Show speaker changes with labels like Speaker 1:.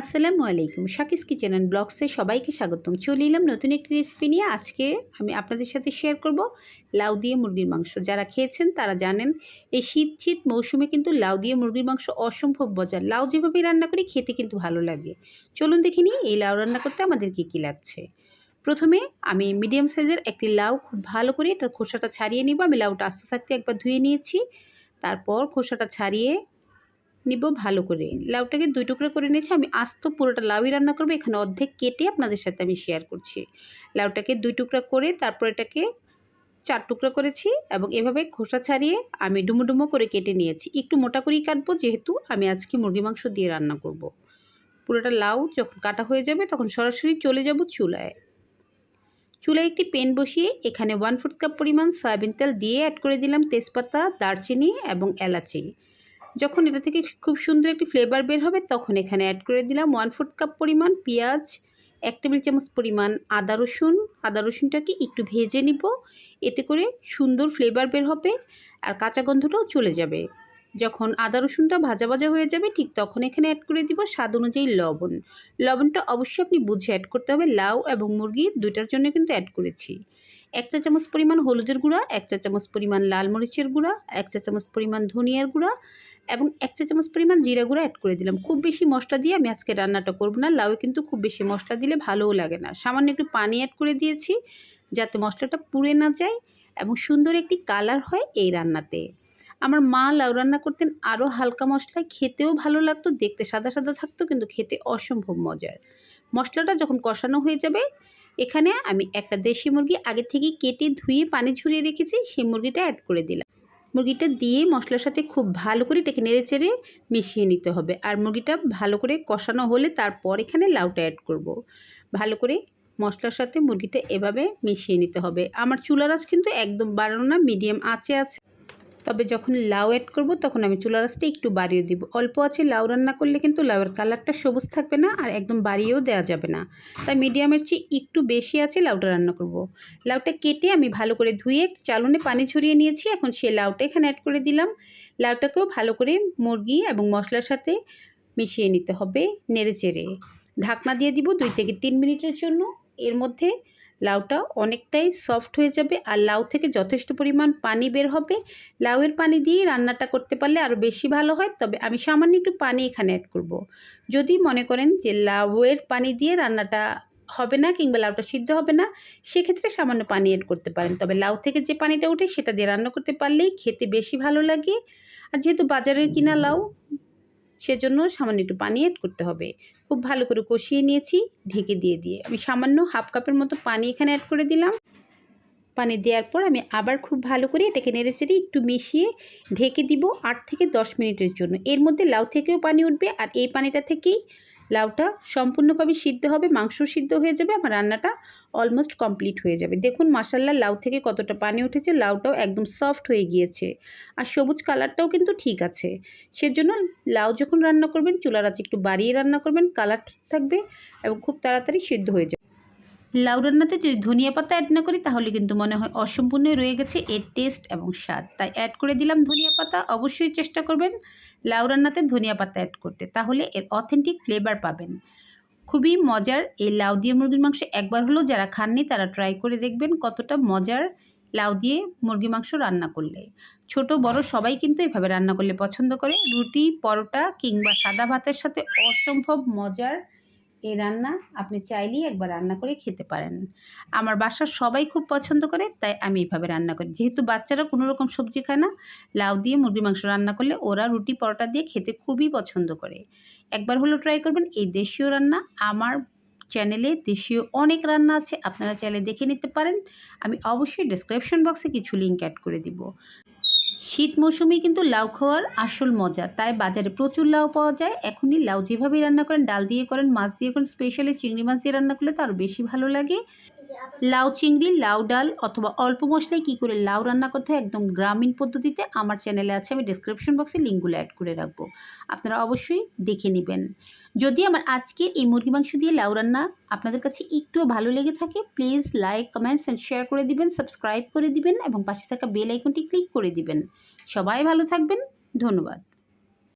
Speaker 1: আসসালামু আলাইকুম। শাকিস kitchen and ব্লগসে সবাইকে স্বাগতম। চলে এলাম নতুন একটি রেসিপি নিয়ে। আজকে আমি আপনাদের সাথে শেয়ার করব লাউ দিয়ে মুরগির মাংস। যারা খেয়েছেন, তারা জানেন, এই শীত শীত মৌসুমে কিন্তু লাউ দিয়ে মুরগির মাংস অসম্ভব মজার। লাউ যেভাবে রান্না করি, খেতে কিন্তু ভালো লাগে। চলুন দেখে নিই, এই লাউ রান্না করতে আমাদের কী কী লাগছে। প্রথমে আমি মিডিয়াম সাইজের একটি লাউ খুব ভালো করে এটার খোসাটা ছাড়িয়ে নিব। আমি লাউটা আস্তে থাকতে একবার ধুয়ে নিয়েছি। তারপর খোসাটা ছাড়িয়ে নিব ভালো করে। লাউটাকে দুই টুকরো করে নিয়েছি, আমি আস্ত পুরোটা লাউই রান্না করব, এখানে অর্ধেক কেটে আপনাদের সাথে আমি শেয়ার করছি। লাউটাকে দুই টুকরা করে তারপর এটাকে চার টুকরা করেছি এবং এভাবে খোসা ছাড়িয়ে আমি ডুমো ডুমো করে কেটে নিয়েছি। একটু মোটা করেই কাটবো, যেহেতু আমি আজকে মুরগি মাংস দিয়ে রান্না করব। পুরোটা লাউ যখন কাটা হয়ে যাবে, তখন সরাসরি চলে যাব চুলায়। চুলায় একটি পেন বসিয়ে এখানে ওয়ান ফোর্থ কাপ পরিমাণ সয়াবিন তেল দিয়ে অ্যাড করে দিলাম তেজপাতা, দারচিনি এবং এলাচি। যখন এটা থেকে খুব সুন্দর একটি ফ্লেভার বের হবে, তখন এখানে অ্যাড করে দিলাম ওয়ান ফোর্থ কাপ পরিমাণ পেঁয়াজ, এক টেবিল চামচ পরিমাণ আদা রসুন। আদা রসুনটাকে একটু ভেজে নিব, এতে করে সুন্দর ফ্লেভার বের হবে আর কাঁচা গন্ধটাও চলে যাবে। যখন আদা রসুনটা ভাজা ভাজা হয়ে যাবে, ঠিক তখন এখানে অ্যাড করে দিব স্বাদ অনুযায়ী লবণ। লবণটা অবশ্যই আপনি বুঝে অ্যাড করতে হবে, লাউ এবং মুরগি দুইটার জন্য কিন্তু অ্যাড করেছি। এক চা চামচ পরিমাণ হলুদের গুঁড়া, এক চা চামচ পরিমাণ লাল মরিচের গুঁড়া, এক চা চামচ পরিমাণ ধনিয়ার গুঁড়া এবং এক চা চামচ পরিমাণ জিরা গুঁড়া অ্যাড করে দিলাম। খুব বেশি মশলা দিয়ে আমি আজকে রান্নাটা করব না লাউ কিন্তু খুব বেশি মশলা দিলে ভালোও লাগে না। সামান্য একটু পানি অ্যাড করে দিয়েছি যাতে মশলাটা পুড়ে না যায় এবং সুন্দর একটি কালার হয় এই রান্নাতে। আমার মা লাউ রান্না করতেন আরও হালকা মশলায়, খেতেও ভালো লাগতো, দেখতে সাদা সাদা থাকতো, কিন্তু খেতে অসম্ভব মজার। মশলাটা যখন কষানো হয়ে যাবে এখানে আমি একটা দেশি মুরগি আগে থেকে কেটে ধুয়ে পানি ঝরিয়ে রেখেছি, সেই মুরগিটা অ্যাড করে দিলাম। মুরগিটা দিয়ে মশলার সাথে খুব ভালো করে এটাকে নেড়ে চেড়ে মিশিয়ে নিতে হবে। আর মুরগিটা ভালো করে কষানো হলে তারপর এখানে লাউটা অ্যাড করব। ভালো করে মশলার সাথে মুরগিটা এভাবে মিশিয়ে নিতে হবে। আমার চুলার আঁচ কিন্তু একদম বাড়ানো না মিডিয়াম আঁচে আছে। তবে যখন লাউ অ্যাড করব, তখন আমি চুলা রাসটা একটু বাড়িয়ে দিব। অল্প আছে, লাউ রান্না করলে কিন্তু লাউয়ের কালারটা সবুজ থাকবে না আর একদম বাড়িয়েও দেওয়া যাবে না। তাই মিডিয়ামের চেয়ে একটু বেশি আছে, লাউটা রান্না করব। লাউটা কেটে আমি ভালো করে ধুয়ে চালুনে পানি ছড়িয়ে নিয়েছি। এখন সে লাউটা এখানে অ্যাড করে দিলাম। লাউটাকেও ভালো করে মুরগি এবং মশলার সাথে মিশিয়ে নিতে হবে নেড়ে চেড়ে। ঢাকনা দিয়ে দিব দুই থেকে তিন মিনিটের জন্য। এর মধ্যে লাউটা অনেকটাই সফট হয়ে যাবে আর লাউ থেকে যথেষ্ট পরিমাণ পানি বের হবে। লাউয়ের পানি দিয়ে রান্নাটা করতে পারলে আরও বেশি ভালো হয়, তবে আমি সামান্য একটু পানি এখানে অ্যাড করব। যদি মনে করেন যে লাউয়ের পানি দিয়ে রান্নাটা হবে না কিংবা লাউটা সিদ্ধ হবে না, সেক্ষেত্রে সামান্য পানি অ্যাড করতে পারেন। তবে লাউ থেকে যে পানিটা ওঠে সেটা দিয়ে রান্না করতে পারলেই খেতে বেশি ভালো লাগে। আর যেহেতু বাজারের কিনা লাউ সেজন্য সামান্য একটু পানি অ্যাড করতে হবে। খুব ভালো করে কষিয়ে নিয়েছি, ঢেকে দিয়ে দিয়ে। আমি সামান্য হাফ কাপের মতো পানি এখানে অ্যাড করে দিলাম। পানি দেওয়ার পর আমি আবার খুব ভালো করে এটাকে নেড়ে চেড়ে একটু মিশিয়ে ঢেকে দিব আট থেকে দশ মিনিটের জন্য। এর মধ্যে লাউ থেকেও পানি উঠবে, আর এই পানিটা থেকেই লাউটা সম্পূর্ণভাবে সিদ্ধ হবে, মাংস সিদ্ধ হয়ে যাবে, আমার রান্নাটা অলমোস্ট কমপ্লিট হয়ে যাবে। দেখুন মাসাল্লা লাউ থেকে কতটা পানি উঠেছে, লাউটাও একদম সফট হয়ে গিয়েছে। আর সবুজ কালারটাও কিন্তু ঠিক আছে। সেজন্য লাউ যখন রান্না করবেন, চুলার আছে একটু বাড়িয়ে রান্না করবেন, কালার ঠিক থাকবে এবং খুব তাড়াতাড়ি সিদ্ধ হয়ে যাবে। লাউ রান্নাতে যদি ধনিয়া পাতা অ্যাড না করি, তাহলে কিন্তু মনে হয় অসম্পূর্ণই রয়ে গেছে এর টেস্ট এবং স্বাদ। তাই অ্যাড করে দিলাম ধনিয়া পাতা। অবশ্যই চেষ্টা করবেন লাউ রান্নাতে ধনিয়া পাতা অ্যাড করতে। তাহলে এর অথেন্টিক ফ্লেভার পাবেন। খুবই মজার এই লাউ দিয়ে মুরগির মাংস একবার হলেও যারা খাননি, তারা ট্রাই করে দেখবেন কতটা মজার লাউ দিয়ে মুরগি মাংস রান্না করলে। ছোট, বড় সবাই কিন্তু এভাবে রান্না করলে পছন্দ করে। রুটি, পরোটা কিংবা সাদা ভাতের সাথে অসম্ভব মজার এই রান্না আপনি চাইলেই একবার রান্না করে খেতে পারেন। আমার বাসার সবাই খুব পছন্দ করে, তাই আমি এইভাবে রান্না করি। যেহেতু বাচ্চারা কোনো রকম সবজি খায় না, লাউ দিয়ে মুরগি মাংস রান্না করলে ওরা রুটি, পরোটা দিয়ে খেতে খুবই পছন্দ করে। একবার হলো ট্রাই করবেন এই দেশীয় রান্না। আমার চ্যানেলে দেশীয় অনেক রান্না আছে, আপনারা চাইলে দেখে নিতে পারেন। আমি অবশ্যই ডিসক্রিপশন বক্সে কিছু লিঙ্ক অ্যাড করে দিব। শীত মৌসুমেই কিন্তু লাউ খাওয়ার আসল মজা। তাই বাজারে প্রচুর লাউ পাওয়া যায়। এখনই লাউ যেভাবেই রান্না করেন, ডাল দিয়ে করেন, মাছ দিয়ে করেন স্পেশালি চিংড়ি মাছ দিয়ে রান্না করলে তো আরও বেশি ভালো লাগে। লাউ চিংড়ি, লাউ ডাল অথবা অল্প মশলায় কী করে লাউ রান্না করতে হয় একদম গ্রামীণ পদ্ধতিতে আমার চ্যানেলে আছে। আমি ডিসক্রিপশন বক্সে লিঙ্কগুলো অ্যাড করে রাখব। আপনারা অবশ্যই দেখে নেবেন। যদি আমার আজকের এই মুরগি মাংস দিয়ে লাউ রান্না আপনাদের কাছে একটুও ভালো লেগে থাকে please like comments and share করে দিবেন সাবস্ক্রাইব করে দিবেন, এবং পাশে থাকা বেল আইকনটি ক্লিক করে দিবেন। সবাই ভালো থাকবেন, ধন্যবাদ।